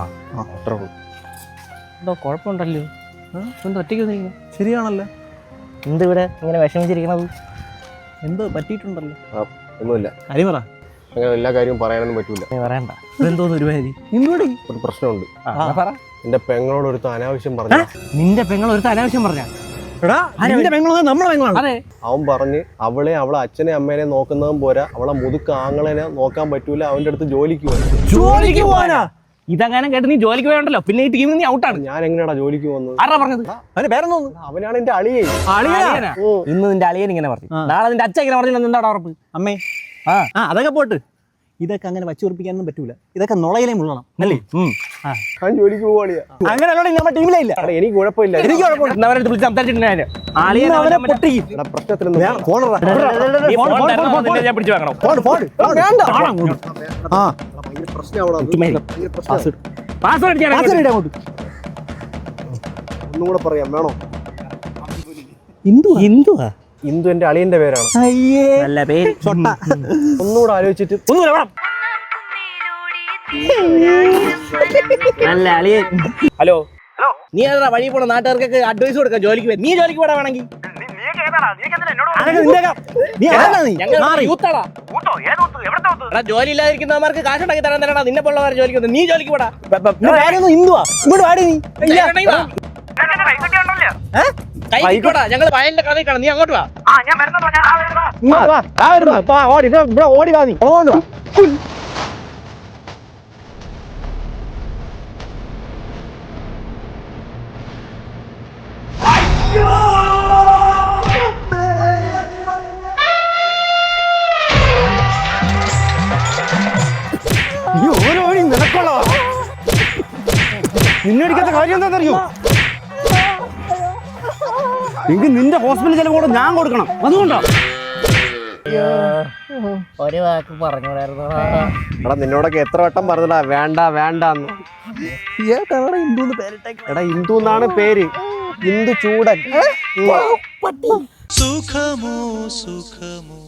ആ അത്രേ ഉള്ളൂ. എന്തോ കുഴപ്പമുണ്ടല്ലോ. എന്തോ ഒറ്റയ്ക്ക് വന്നിരിക്കുന്നു ശരിയാണല്ലോ? എന്ത് ഇവിടെ ഇങ്ങനെ വിഷമിച്ചിരിക്കണത് എന്തോ പറ്റിയിട്ടുണ്ടല്ലോ? ഒന്നുമില്ല. കാര്യം പറ. അങ്ങനെ എല്ലാ കാര്യവും പറയാനൊന്നും പറ്റൂല. നീ പറയണ്ട. എന്തോന്ന് ഒരുമാതിരി. നിന്നോടി ഒരു പ്രശ്നമുണ്ട്. ആ, എന്നാ പറ. എന്റെ പെങ്ങളോട് ഒരു അനാവശ്യം പറഞ്ഞു നിന്റെ പെങ്ങൾ ഒരു അനാവശ്യം പറഞ്ഞ എടാ നിന്റെ പെങ്ങളാണ് നമ്മളെ പെങ്ങളാണ്. അതെ. അവൻ പറഞ്ഞ് അവളെ അവളെ അച്ഛനെ അമ്മേനെ നോക്കുന്നതും പോരാ. അവളെ മുതുക്ക് ആങ്ങളെനെ നോക്കാൻ പറ്റൂല. അവന്റെ അടുത്ത് ജോലിക്ക് പോകും ജോലിക്ക് പോവാനാ? ഇതങ്ങനെ കേട്ട് നീ ജോലിക്ക് പോയണ്ടല്ലോ. പിന്നെ ഈ ടീമിൽ നീ ഔട്ടാണ് ഞാൻ എങ്ങനെയാടാ ജോലിക്ക് പോകുന്നത്? ആരാ പറഞ്ഞത്? അവന് വേറെ അവനാണ് എന്റെ അളിയേ അളിയനാ? ഇന്ന് നിന്റെ അളിയൻ ഇങ്ങനെ പറഞ്ഞു. നാളെ നിന്റെ അച്ഛൻ ഇങ്ങനെ പറഞ്ഞു എന്താടാ ഉറപ്പ്? അമ്മേ. ആ. ആ അതൊക്കെ പോട്ട്. ഇതൊക്കെ അങ്ങനെ വച്ചുറപ്പിക്കാനൊന്നും പറ്റൂല. ഇതൊക്കെ നുളയിലേ മുള്ളണം അല്ലേ. ഞാൻ ജോലിക്ക് പോവാളിയാ. അങ്ങനെ അല്ലോടെ നമ്മുടെ ടീമിലേ ഇല്ല. എടാ, എനിക്ക് കുഴപ്പമില്ല. എനിക്ക് കുഴപ്പമില്ല. എന്നാ അവരെ വിളിച്ച് സംസാരിച്ചിട്ടുണ്ടായിരുന്നു അളിയൻ ഇന്ന് അവനെ അവനെ പൊട്ടിക്കും എടാ, പ്രശ്നത്തിലൊന്നും വേണം, ഫോൺ ഇടറാ. നീ ഫോൺ, ഫോൺ ഫോൺ, തരണം, ഫോൺ, നിന്നെ ഞാൻ പിടിച്ചു വാങ്ങണം ഫോൺ, ഫോൺ, ഫോൺ. ആ ഭയങ്കര പ്രശ്നം അവിടെ ചുമ്മാ ഇരി. ഭയങ്കര പ്രശ്നം പാസ്വേഡ് അടിച്ചാണ് പാസ് ഇട് അങ്ങോട്ട്. ഒന്നും കൂടെ പറയാം വേണോ? ഹിന്ദു ഹിന്ദുവാ? ഹിന്ദു എന്റെ അളിയന്റെ പേരാണ്. അയ്യേ. നല്ല പേര്. ഒന്നുകൂടെ ആലോചിച്ചിട്ട് ഒന്നുമില്ല വേണം നല്ല അളിയൻ. ഹലോ. നീ ഏതാ വഴി പോണ നാട്ടുകാർക്കൊക്കെ അഡ്വൈസ് കൊടുക്കാം ജോലിക്ക് പോയി നീ ജോലിക്ക് പോടാ വേണമെങ്കിൽ. നീ യൂത്താടാ. ജോലി ഇല്ലാതിരിക്കുന്നവർക്ക് കാശ് ഉണ്ടാക്കി തരാൻ തരണ നിന്നെ പോലുള്ളവർ ജോലിക്ക് നീ ജോലിക്ക് പോടാ. ഹിന്ദുവാ ഇങ്ങോട്ട് വാടി നീ? കൈക്കോടാ ഞങ്ങൾ വയലിന്റെ കഥ കാണാം. നീ അങ്ങോട്ട് വാ. ഞാൻ ഓടി ഇവിടെ ഓടി വാ നീ. ഓടി വാ. നിന്നടിക്കാത്ത കാര്യം എന്താണെന്നറിയോ? എനിക്ക് നിന്റെ ഹോസ്പിറ്റൽ ചെലവ് കൂടെ ഞാൻ കൊടുക്കണം. അതുകൊണ്ടാ. ഒരു വാക്ക് പറഞ്ഞോടായിരുന്നു എടാ നിന്നോടൊക്കെ എത്ര വട്ടം പറഞ്ഞടാ വേണ്ട വേണ്ട എടാ ഇന്ദു എന്നാണ് പേര്. ഇന്ദു ചൂടൻ. സുഖമോ സുഖമോ.